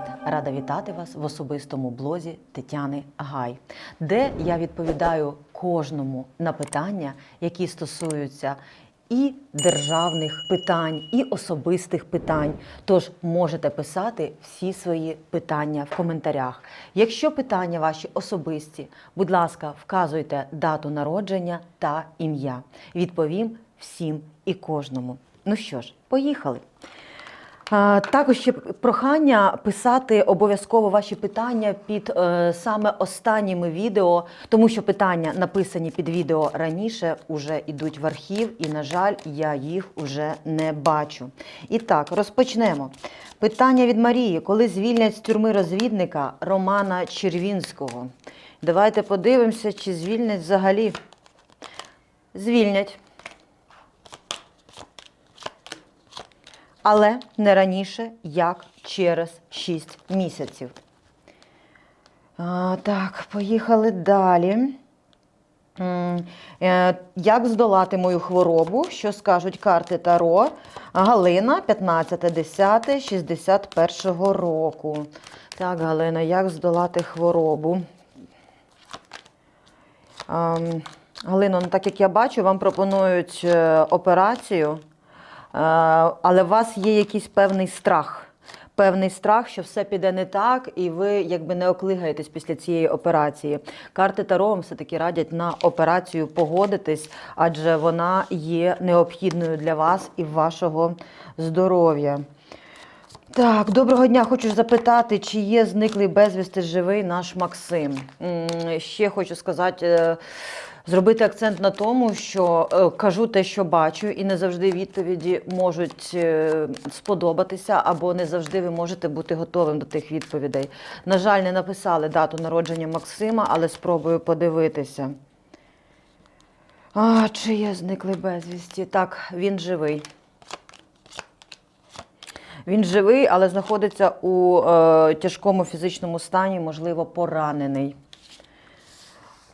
привіт! Рада вітати вас в особистому блозі Тетяни Гай, де я відповідаю кожному на питання, які стосуються і державних питань, і особистих питань. Тож можете писати всі свої питання в коментарях. Якщо питання ваші особисті, будь ласка, вказуйте дату народження та ім'я. Відповім всім і кожному. Ну що ж, поїхали. Також ще прохання писати обов'язково ваші питання під е, саме останніми відео, тому що питання написані під відео раніше вже йдуть в архів, і, на жаль, я їх вже не бачу. І так, розпочнемо. Питання від Марії: коли звільнять з тюрми розвідника Романа Червінського? Давайте подивимося, чи звільнять взагалі. Звільнять. Але не раніше, як через 6 місяців. А, так, поїхали далі. Е, Як здолати мою хворобу? Що скажуть карти Таро? Галина, 15.10.61 року. Так, Галина, як здолати хворобу? Галино, ну так як я бачу, вам пропонують е, операцію. Е, але у вас є якийсь певний страх. Певний страх, що все піде не так, і ви якби не оклигаєтесь після цієї операції. Карти Таро вам все-таки радять на операцію погодитись, адже вона є необхідною для вас і вашого здоров'я. Так, доброго дня. Хочу запитати, чи є зниклий безвісти живий наш Максим. Ще хочу сказати, е, зробити акцент на тому, що е, кажу те, що бачу, і не завжди відповіді можуть е, сподобатися, або не завжди ви можете бути готовим до тих відповідей. На жаль, не написали дату народження Максима, але спробую подивитися. А, чи є зниклий безвісті? Так, він живий. Він живий, але знаходиться у е, тяжкому фізичному стані, можливо, поранений.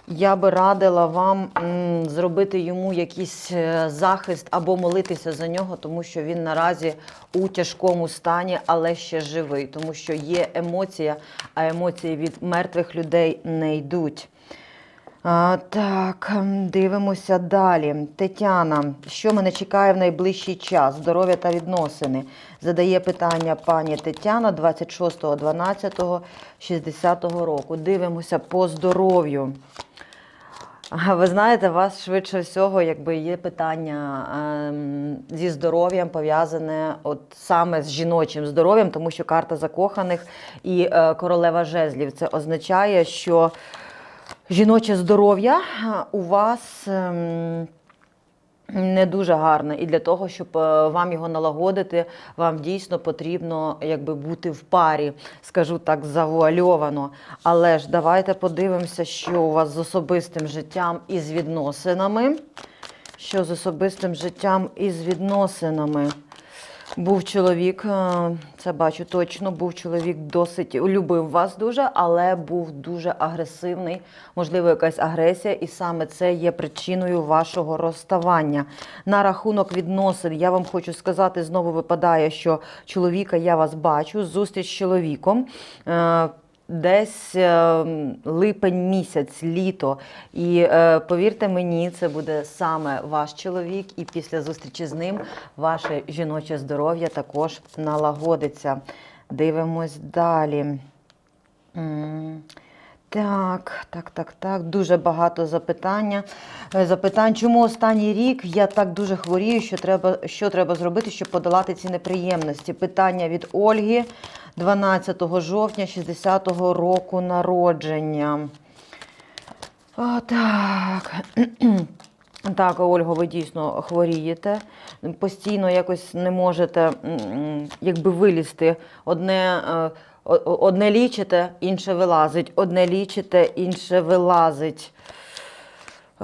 Я би радила вам м, зробити йому якийсь е, захист або молитися за нього, тому що він наразі у тяжкому стані, але ще живий, тому що є емоція, а емоції від мертвих людей не йдуть. А, так, дивимося далі. Тетяна, що мене чекає в найближчий час? Здоров'я та відносини. Задає питання пані Тетяна 26.12.60 року. Дивимося по здоров'ю. Ви знаєте, у вас швидше всього, якби є питання ем, зі здоров'ям пов'язане от саме з жіночим здоров'ям, тому що карта закоханих і е, королева жезлів. Це означає, що жіноче здоров'я у вас. ем, не дуже гарно. І для того, щоб е, вам його налагодити, вам дійсно потрібно якби бути в парі, скажу так, завуальовано. Але ж давайте подивимося, що у вас з особистим життям і з відносинами. Що з особистим життям і з відносинами? Був чоловік, е, це бачу точно, був чоловік досить любив вас дуже, але був дуже агресивний, можливо, якась агресія, і саме це є причиною вашого розставання. На рахунок відносин, я вам хочу сказати, знову випадає, що чоловіка я вас бачу, зустріч з чоловіком. Десь е, липень місяць, літо. І е, повірте мені, це буде саме ваш чоловік, і після зустрічі з ним ваше жіноче здоров'я також налагодиться. Дивимось далі. Так, так, так, так. Дуже багато запитання. Е, Запитань, чому останній рік я так дуже хворію, що треба, що треба зробити, щоб подолати ці неприємності? Питання від Ольги 12 жовтня 60-го року народження. О, так. Так, Ольго, ви дійсно хворієте. Постійно якось не можете якби вилізти. Одне, е, одне лічите, інше вилазить. Одне лічите, інше вилазить.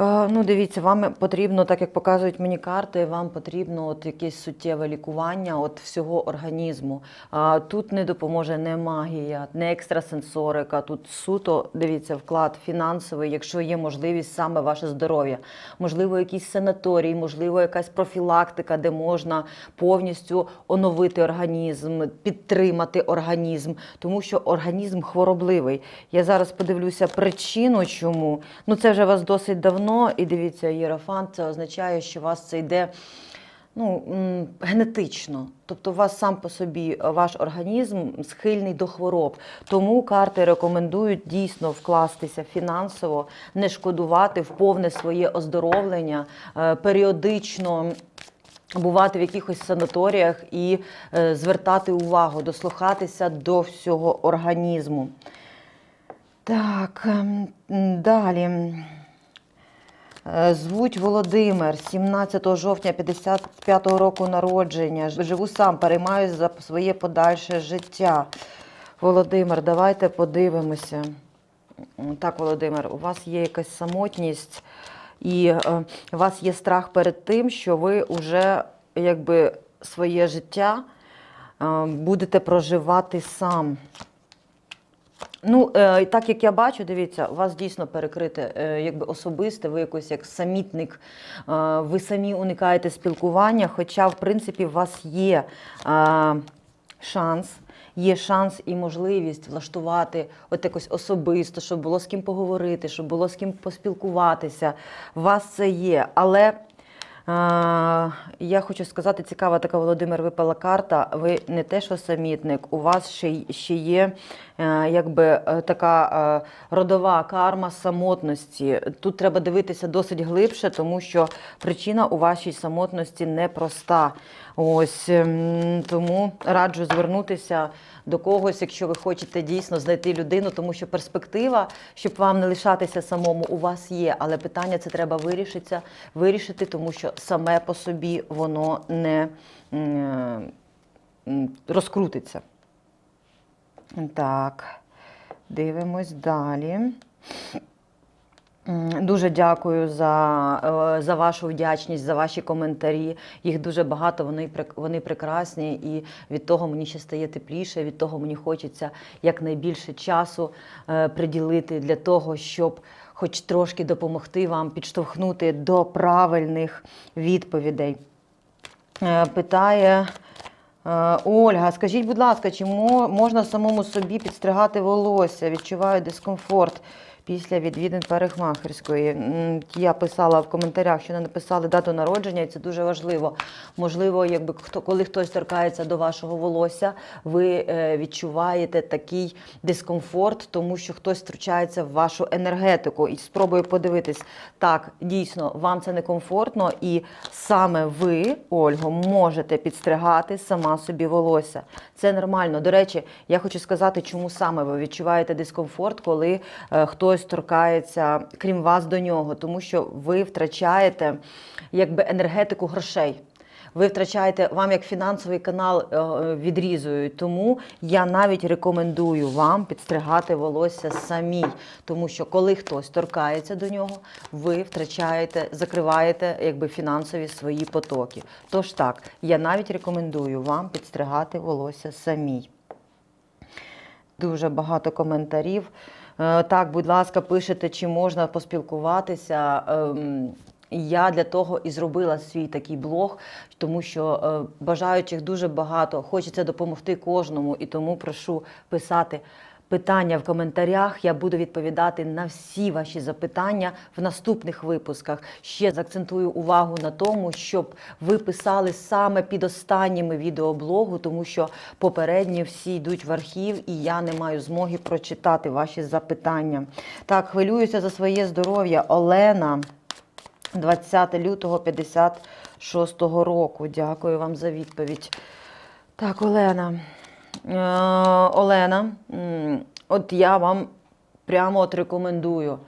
Е, Ну, дивіться, вам потрібно, так як показують мені карти, вам потрібно от якесь суттєве лікування от всього організму. А тут не допоможе не магія, не екстрасенсорика. Тут суто дивіться вклад фінансовий, якщо є можливість саме ваше здоров'я. Можливо, якийсь санаторій, можливо, якась профілактика, де можна повністю оновити організм, підтримати організм, тому що організм хворобливий. Я зараз подивлюся причину, чому. Ну це вже вас досить давно, і дивіться, єрофант, це означає, що у вас це йде. Ну, генетично, тобто у вас сам по собі е, ваш організм схильний до хвороб. Тому карти рекомендують дійсно вкластися фінансово, не шкодувати в повне своє оздоровлення, е, періодично бувати в якихось санаторіях і е, звертати увагу, дослухатися до всього організму. Так, ем, далі. Е, Звуть Володимир, 17 жовтня 55-го року народження. Живу сам, переймаюся за своє подальше життя. Володимир, давайте подивимося. Так, Володимир, у вас є якась самотність, і е, у вас є страх перед тим, що ви вже якби своє життя е, будете проживати сам. Ну, е, так як я бачу, дивіться, у вас дійсно перекрите е, якби особисте, ви якось як самітник, е, ви самі уникаєте спілкування, хоча, в принципі, у вас є е, шанс. Є шанс і можливість влаштувати от якось особисто, щоб було з ким поговорити, щоб було з ким поспілкуватися. У вас це є. Але а, я хочу сказати, цікава така Володимир випала карта. Ви не те, що самітник, у вас ще, ще є е, якби е, така е, родова карма самотності. Тут треба дивитися досить глибше, тому що причина у вашій самотності непроста. Ось ем, тому раджу звернутися до когось, якщо ви хочете дійсно знайти людину, тому що перспектива, щоб вам не лишатися самому, у вас є. Але питання це треба вирішитися, вирішити, тому що саме по собі воно не розкрутиться. Так, дивимось далі. Дуже дякую за, е, за вашу вдячність, за ваші коментарі. Їх дуже багато, вони, вони прекрасні, і від того мені ще стає тепліше, від того мені хочеться якнайбільше часу е, приділити для того, щоб хоч трошки допомогти вам підштовхнути до правильних відповідей. Е, Питає Ольга, скажіть, будь ласка, чи мо- можна самому собі підстригати волосся? Відчуваю дискомфорт після відвідин парикмахерської. Я писала в коментарях, що не написали дату народження, і це дуже важливо. Можливо, якби хто, коли хтось торкається до вашого волосся, ви е, відчуваєте такий дискомфорт, тому що хтось втручається в вашу енергетику. І спробую подивитись, так, дійсно, вам це некомфортно, і саме ви, Ольго, можете підстригати сама собі волосся. Це нормально. До речі, я хочу сказати, чому саме ви відчуваєте дискомфорт, коли е, хтось торкається, крім вас, до нього, тому що ви втрачаєте якби енергетику грошей. Ви втрачаєте вам як фінансовий канал е, відрізують. Тому я навіть рекомендую вам підстригати волосся самій, тому що коли хтось торкається до нього, ви втрачаєте, закриваєте якби фінансові свої потоки. Тож так, я навіть рекомендую вам підстригати волосся самій. Дуже багато коментарів. Е, Так, будь ласка, пишете, чи можна поспілкуватися. Ем, Я для того і зробила свій такий блог, тому що е, бажаючих дуже багато. Хочеться допомогти кожному, і тому прошу писати питання в коментарях. Я буду відповідати на всі ваші запитання в наступних випусках. Ще заакцентую увагу на тому, щоб ви писали саме під останніми відеоблогу, тому що попередні всі йдуть в архів, і я не маю змоги прочитати ваші запитання. Так, хвилююся за своє здоров'я. Олена. 20 лютого 56 року. Дякую вам за відповідь. Так, Олена. Е, Олена, от я вам прямо от рекомендую.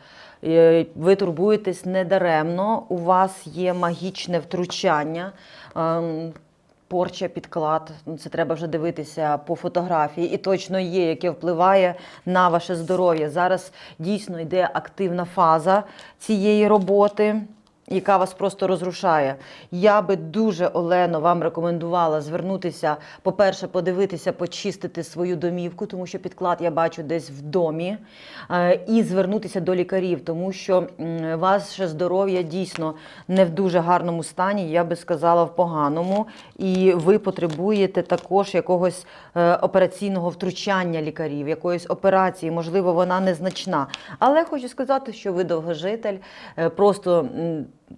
Е, Ви турбуєтесь недаремно, у вас є магічне втручання. Ем, порча, підклад. Ну, Це треба вже дивитися по фотографії. І точно є, яке впливає на ваше здоров'я. Зараз дійсно йде активна фаза цієї роботи. Яка вас просто розрушає. Я би дуже Олено вам рекомендувала звернутися, по-перше, подивитися, почистити свою домівку, тому що підклад я бачу десь в домі, е, і звернутися до лікарів, тому що ваше здоров'я дійсно не в дуже гарному стані, я би сказала, в поганому. І ви потребуєте також якогось е, операційного втручання лікарів, якоїсь операції, можливо, вона незначна. Але хочу сказати, що ви довгожитель, е, просто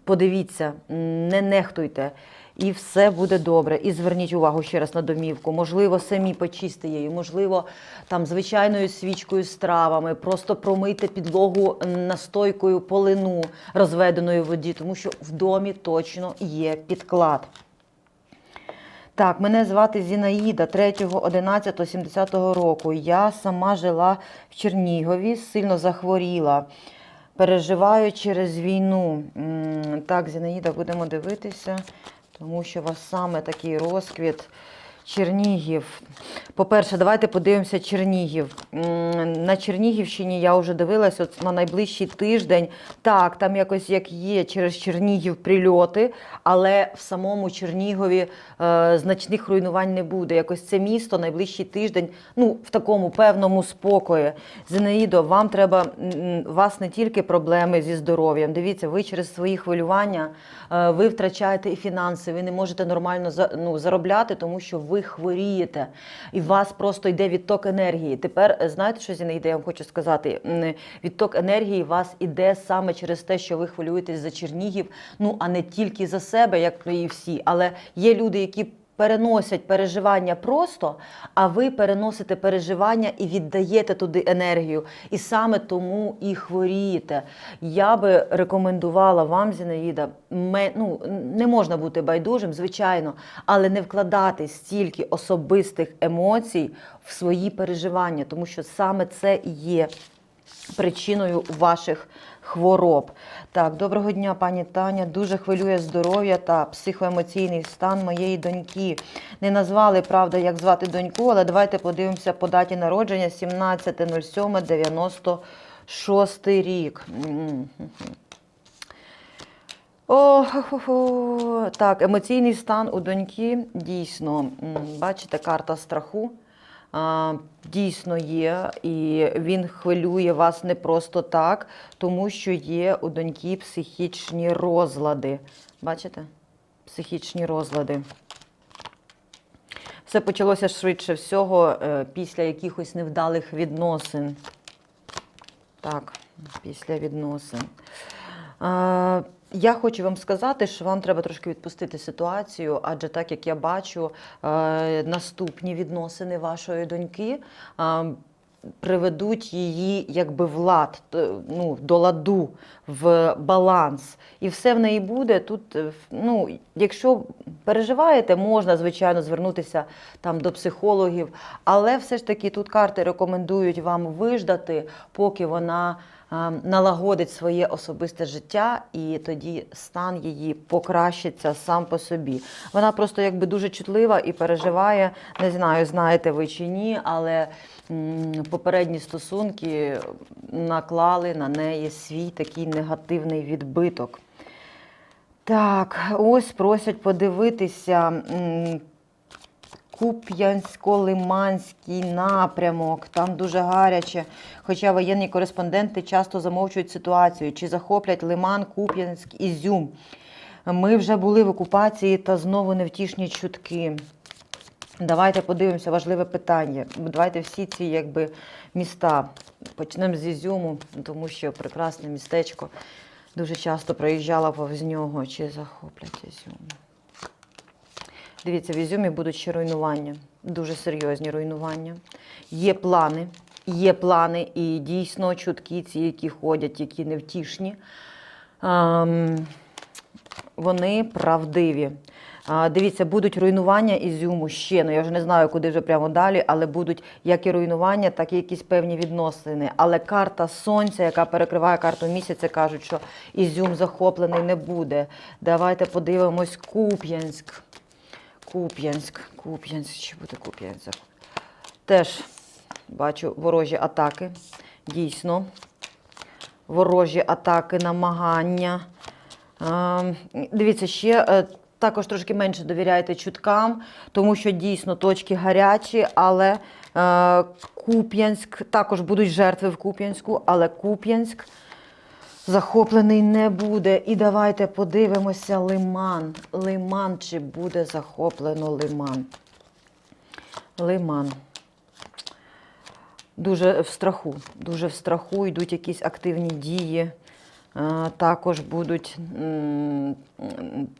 подивіться, не нехтуйте. І все буде добре. І зверніть увагу ще раз на домівку. Можливо, самі почисти її, можливо, там звичайною свічкою з травами, просто промийте підлогу настойкою полину розведеної воді, тому що в домі точно є підклад. Так, мене звати Зінаїда 3.11.70 року. Я сама жила в Чернігові, сильно захворіла. Переживаю через війну. Так, Зінаїда, будемо дивитися, тому що у вас саме такий розквіт. Чернігів. По-перше, давайте подивимося Чернігів. На Чернігівщині я вже дивилась от на найближчий тиждень. Так, там якось як є через Чернігів прильоти, але в самому Чернігові е, значних руйнувань не буде. Якось це місто найближчий тиждень, ну, в такому певному спокої. Зинаїдо, вам треба, вас не тільки проблеми зі здоров'ям. Дивіться, ви через свої хвилювання е, ви втрачаєте і фінанси, ви не можете нормально ну, заробляти, тому що ви хворієте, і у вас просто йде відток енергії. Тепер е, знаєте, що Зінаїда, я вам хочу сказати? Відток енергії у вас іде саме через те, що ви хвилюєтесь за Чернігів, ну а не тільки за себе, як і всі. Але є люди, які переносять переживання просто, а ви переносите переживання і віддаєте туди енергію. І саме тому і хворієте. Я би рекомендувала вам, Зінаїда, ну, не можна бути байдужим, звичайно, але не вкладати стільки особистих емоцій в свої переживання, тому що саме це є причиною ваших хвороб. Так, доброго дня, пані Таня. Дуже хвилює здоров'я та психоемоційний стан моєї доньки. Не назвали, правда, як звати доньку, але давайте подивимося по даті народження 17.07.96 рік. О, хо-хо-хо. так, емоційний стан у доньки дійсно, бачите, карта страху. Дійсно є, і він хвилює вас не просто так, тому що є у доньки психічні розлади. Бачите? Психічні розлади. Все почалося швидше всього е, після якихось невдалих відносин. Так, після відносин. Я хочу вам сказати, що вам треба трошки відпустити ситуацію, адже так як я бачу, е, наступні відносини вашої доньки приведуть її якби в лад, ну, до ладу, в баланс. І все в неї буде. Тут, е, ну, якщо переживаєте, можна, звичайно, звернутися там до психологів, але все ж таки тут карти рекомендують вам виждати, поки вона налагодить своє особисте життя, і тоді стан її покращиться сам по собі. Вона просто якби дуже чутлива і переживає. Не знаю, знаєте ви чи ні, але попередні стосунки наклали на неї свій такий негативний відбиток. Так, ось просять подивитися. Куп'янсько-Лиманський напрямок, там дуже гаряче. Хоча воєнні кореспонденти часто замовчують ситуацію, чи захоплять Лиман, Куп'янськ, Ізюм. Ми вже були в окупації та знову невтішні чутки. Давайте подивимося важливе питання. Давайте всі ці якби, міста. Почнемо з Ізюму, тому що прекрасне містечко. Дуже часто проїжджала повз нього. Чи захоплять Ізюм? Дивіться, в Ізюмі будуть ще руйнування, дуже серйозні руйнування. Є плани, є плани, і дійсно чутки ці, які ходять, які невтішні, ем, вони правдиві. Дивіться, будуть руйнування Ізюму ще, ну я вже не знаю, куди вже прямо далі, але будуть як і руйнування, так і якісь певні відносини. Але карта сонця, яка перекриває карту місяця, кажуть, що Ізюм захоплений не буде. Давайте подивимось Куп'янськ. Куп'янськ. Куп'янськ. Чи буде Куп'янськ? Теж бачу ворожі атаки. Дійсно. Ворожі атаки, намагання. Дивіться, ще е, також трошки менше довіряйте чуткам, тому що дійсно точки гарячі, але е, Куп'янськ, також будуть жертви в Куп'янську, але Куп'янськ захоплений не буде. І давайте подивимося Лиман. Лиман, чи буде захоплено Лиман? Лиман. Дуже в страху. Дуже в страху йдуть якісь активні дії. Е, Також будуть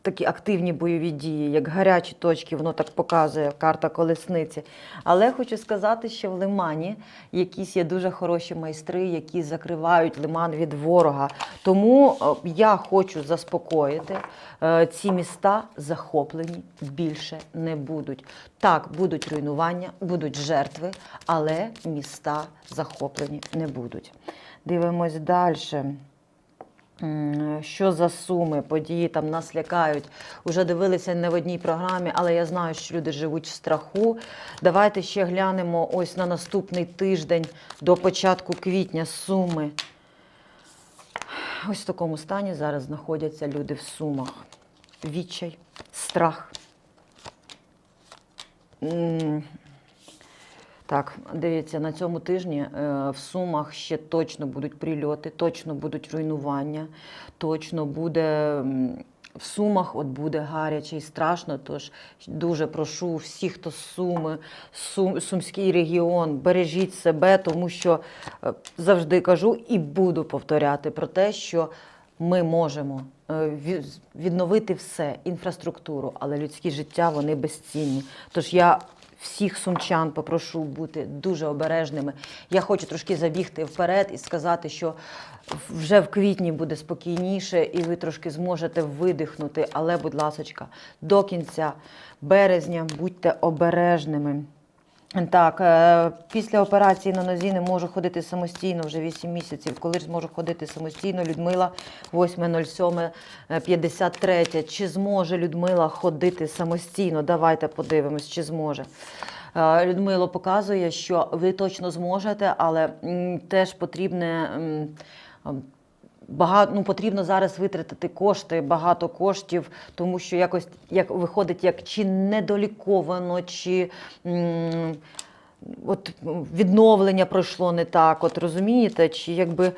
такі активні бойові дії, як гарячі точки, воно так показує карта колесниці. Але хочу сказати, що в Лимані якісь є дуже хороші майстри, які закривають лиман від ворога. Тому е, я хочу заспокоїти, е, ці міста захоплені більше не будуть. Так, будуть руйнування, будуть жертви, але міста захоплені не будуть. Дивимось далі. Що за суми, події там нас лякають. Уже дивилися не в одній програмі, але я знаю, що люди живуть в страху. Давайте ще глянемо ось на наступний тиждень до початку квітня суми. Ось в такому стані зараз знаходяться люди в сумах. Відчай, страх. Так, дивіться, на цьому тижні е, в Сумах ще точно будуть прильоти, точно будуть руйнування, точно буде в Сумах от буде гаряче і страшно. Тож дуже прошу всіх, хто з Суми, Сум, Сумський регіон, бережіть себе, тому що е, завжди кажу і буду повторяти про те, що ми можемо е, відновити все, інфраструктуру, але людські життя вони безцінні. Тож я всіх сумчан попрошу бути дуже обережними. Я хочу трошки забігти вперед і сказати, що вже в квітні буде спокійніше, і ви трошки зможете видихнути. Але, будь ласочка, до кінця березня будьте обережними. Так, е, після операції на нозі не можу ходити самостійно вже 8 місяців. Коли ж зможу ходити самостійно, Людмила 8.07.53. Чи зможе Людмила ходити самостійно? Давайте подивимось, чи зможе. Е, Людмило показує, що ви точно зможете, але теж потрібне. Багато ну, потрібно зараз витратити кошти, багато коштів, тому що якось як виходить, як чи недоліковано, чи м, от відновлення пройшло не так. От розумієте, чи якби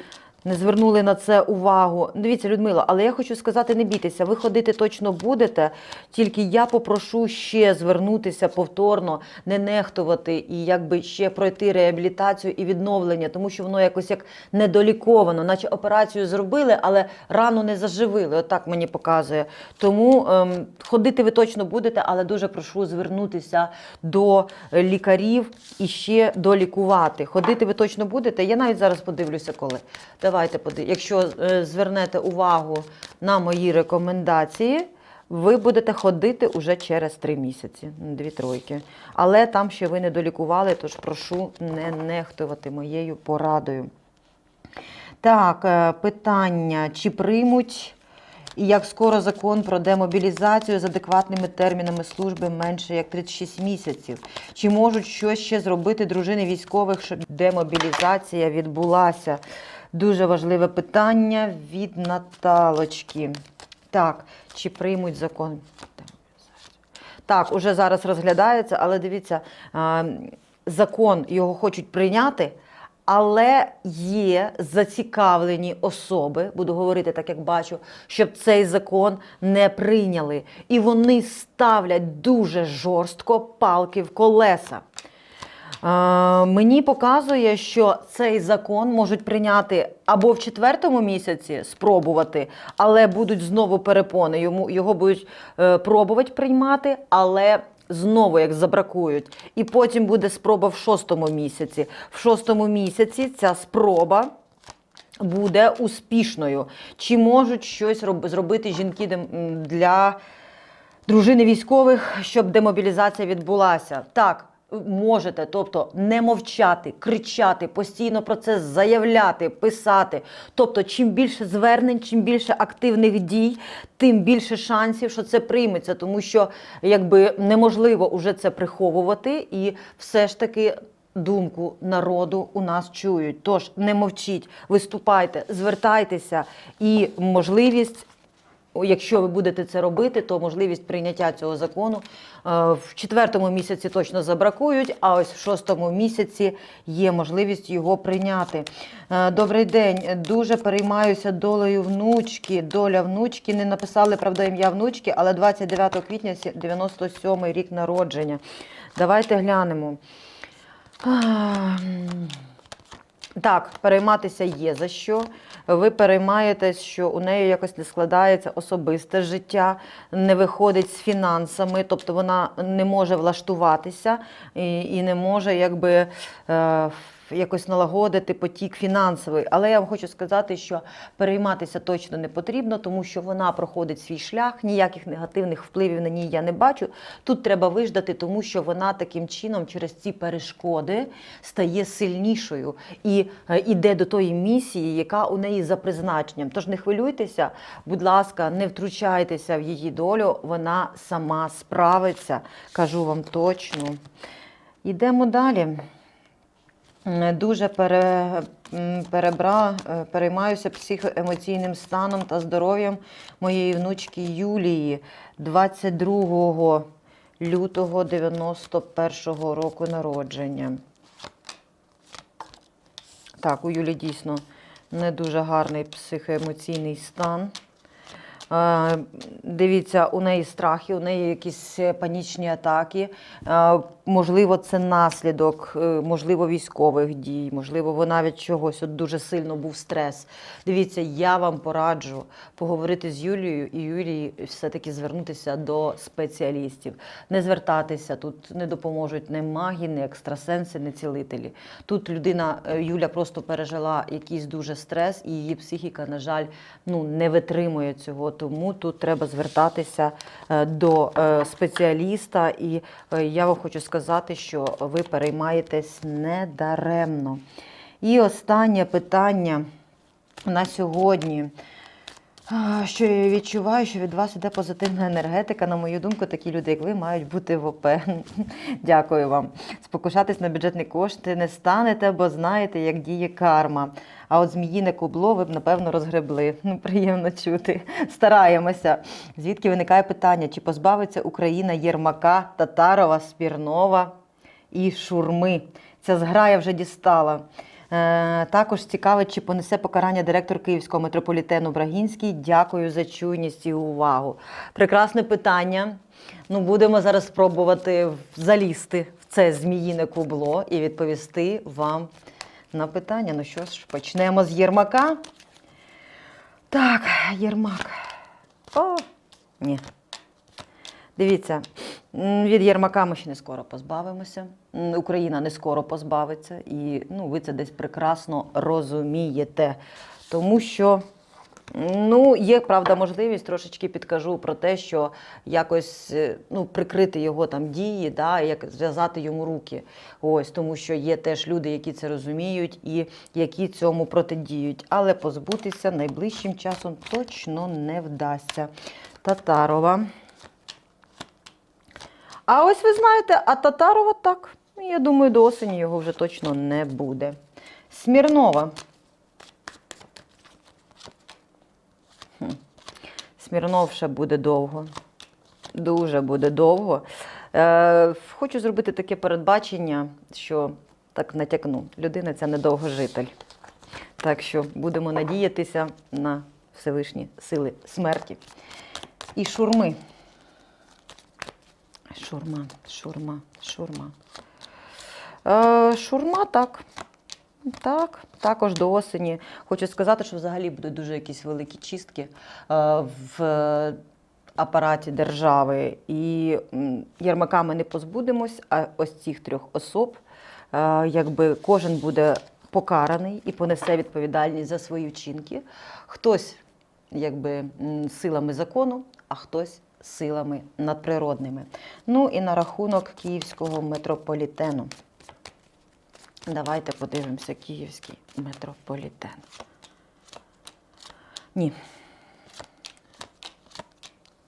не звернули на це увагу. Дивіться, Людмила, але я хочу сказати, не бійтеся, ви ходити точно будете, тільки я попрошу ще звернутися повторно, не нехтувати і якби ще пройти реабілітацію і відновлення, тому що воно якось як недоліковано, наче операцію зробили, але рану не заживили. Отак мені показує. Тому ем, ходити ви точно будете, але дуже прошу звернутися до лікарів і ще долікувати. Ходити ви точно будете. Я навіть зараз подивлюся, коли. Давайте. Якщо е, звернете увагу на мої рекомендації, ви будете ходити уже через три місяці, дві тройки. Але там ще ви не долікували, тож прошу не нехтувати моєю порадою. Так, е, питання: чи приймуть і як скоро закон про демобілізацію з адекватними термінами служби менше як 36 місяців? Чи можуть щось ще зробити дружини військових, щоб демобілізація відбулася? Дуже важливе питання від Наталочки. Так, чи приймуть закон? Так, уже зараз розглядається, але дивіться, закон його хочуть прийняти, але є зацікавлені особи, буду говорити так, як бачу, щоб цей закон не прийняли. І вони ставлять дуже жорстко палки в колеса. Е, Мені показує, що цей закон можуть прийняти або в четвертому місяці спробувати, але будуть знову перепони. Йому його будуть е, пробувати приймати, але знову як забракують. І потім буде спроба в шостому місяці. В шостому місяці ця спроба. Буде успішною. Чи можуть щось роб- зробити жінки для дружини військових, щоб демобілізація відбулася? Так, можете, тобто не мовчати, кричати, постійно про це заявляти, писати. Тобто, чим більше звернень, чим більше активних дій, тим більше шансів, що це прийметься, тому що якби неможливо уже це приховувати, і все ж таки. Думку народу у нас чують. Тож не мовчіть, виступайте, звертайтеся і можливість Якщо ви будете це робити, то можливість прийняття цього закону е, в четвертому місяці точно забракують, а ось в шостому місяці є можливість його прийняти. Е, Добрий день. Дуже переймаюся долею внучки. Доля внучки не написали правда ім'я внучки, але 29 квітня 97 рік народження. Давайте глянемо. Так, перейматися є за що. Ви переймаєтесь, що у неї якось не складається особисте життя, не виходить з фінансами, тобто вона не може влаштуватися і, не може якби. Е, Якось налагодити потік фінансовий, але я вам хочу сказати, що перейматися точно не потрібно, тому що вона проходить свій шлях, ніяких негативних впливів на ній я не бачу. Тут треба виждати, тому що вона таким чином через ці перешкоди стає сильнішою і е, іде до тої місії, яка у неї за призначенням. Тож не хвилюйтеся, будь ласка, не втручайтеся в її долю, вона сама справиться, кажу вам точно. Йдемо далі. Дуже пере, перебра, е, переймаюся психоемоційним станом та здоров'ям моєї внучки Юлії 22 лютого 91-го року народження. Так, у Юлі дійсно не дуже гарний психоемоційний стан. Е, Дивіться, у неї страхи, у неї якісь е, панічні атаки. Можливо, це наслідок, е, можливо, військових дій, можливо, вона від чогось от дуже сильно був стрес. Дивіться, я вам пораджу поговорити з Юлією і Юлії все-таки звернутися до спеціалістів. Не звертатися, тут не допоможуть ні маги, ні екстрасенси, ні цілителі. Тут людина, е, Юля просто пережила якийсь дуже стрес, і її психіка, на жаль, ну, не витримує цього. Тому тут треба звертатися е, до спеціаліста. І я вам хочу сказати, що ви переймаєтесь недаремно. І останнє питання на сьогодні. Що я відчуваю, що від вас іде позитивна енергетика. На мою думку, такі люди, як ви, мають бути в ОП. Дякую вам. Спокушатись на бюджетні кошти не станете, бо знаєте, як діє карма. А от зміїне кубло ви б, напевно, розгребли. Ну, приємно чути. Стараємося. Звідки виникає питання, чи позбавиться Україна Єрмака, Татарова, Спірнова і Шурми? Ця зграя вже дістала. Е, Також цікавить, чи понесе покарання директор Київського метрополітену Брагінський. Дякую за чуйність і увагу. Прекрасне питання. Ну, будемо зараз спробувати залізти в це зміїне кубло і відповісти вам на питання. Ну що ж, почнемо з Єрмака. Так, Єрмак. О, ні. Дивіться, від Єрмака ми ще не скоро позбавимося. Україна не скоро позбавиться, і ну, ви це десь прекрасно розумієте. Тому що ну, є правда можливість, трошечки підкажу про те, що якось е, ну, прикрити його там дії, да, як зв'язати йому руки. Ось, тому що є теж люди, які це розуміють і які цьому протидіють. Але позбутися найближчим часом точно не вдасться. Татарова. А ось ви знаєте, а Татарова так. Ну, Я думаю, до осені його вже точно не буде. Смірнова. Хм. Смірнов ще буде довго. Дуже буде довго. Е, хочу зробити таке передбачення, що так натякну. Людина це недовгожитель. Так що будемо надіятися на Всевишні сили смерті. І шурми. Шурма, шурма, шурма. Е, шурма так. Так, також до осені. Хочу сказати, що взагалі будуть дуже якісь великі чистки е, в апараті держави. І м, Єрмака ми не позбудемось, а ось цих трьох особ, е, якби кожен буде покараний і понесе відповідальність за свої вчинки. Хтось якби силами закону, а хтось силами надприродними. Ну і на рахунок київського метрополітену. Давайте подивимося київський метрополітен. Ні.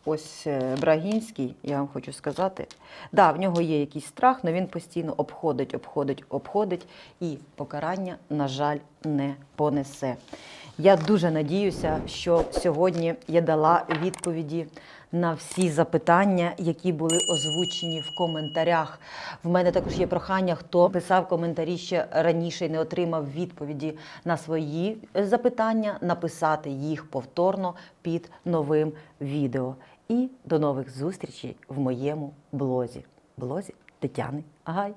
Ось е, Брагінський, я вам хочу сказати. Да, в нього є якийсь страх, але він постійно обходить, обходить, обходить і покарання, на жаль, не понесе. Я дуже надіюся, що сьогодні я дала відповіді на всі запитання, які були озвучені в коментарях. В мене також є прохання, хто писав коментарі ще раніше і не отримав відповіді на свої запитання, написати їх повторно під новим відео. І до нових зустрічей в моєму блозі. Блозі Тетяни Агай.